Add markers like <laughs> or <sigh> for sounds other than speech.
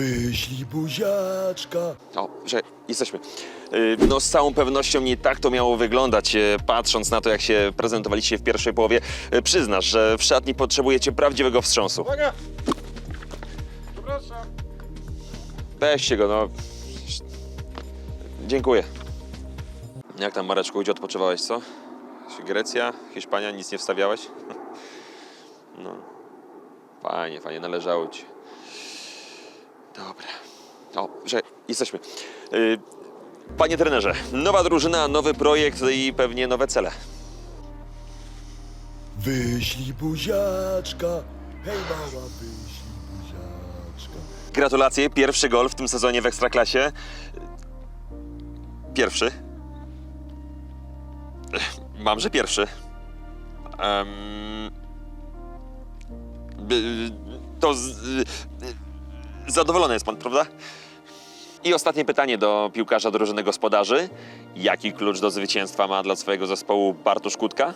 Wyślij buziaczka. O, że jesteśmy. Yy, No z całą pewnością nie tak to miało wyglądać, yy, patrząc na to, jak się prezentowaliście w pierwszej połowie. Yy, Przyznasz, że w szatni potrzebujecie prawdziwego wstrząsu. Uwaga! Przepraszam. Weźcie go, no. Dziękuję. Jak tam, Mareczku, gdzie odpoczywałeś, co? Grecja, Hiszpania, nic nie wstawiałeś? <laughs> No. Fajnie, fajnie, należało ci. Dobra. O, że jesteśmy. Yy, Panie trenerze, nowa drużyna, nowy projekt i pewnie nowe cele. Wyślij buziaczka. Hej mała, wyślij buziaczka. Gratulacje, pierwszy gol w tym sezonie w Ekstraklasie. Pierwszy. Mam, że pierwszy. Y, to z, y, zadowolony jest pan, prawda? I ostatnie pytanie do piłkarza drużyny gospodarzy. Jaki klucz do zwycięstwa ma dla swojego zespołu Bartosz Kutka?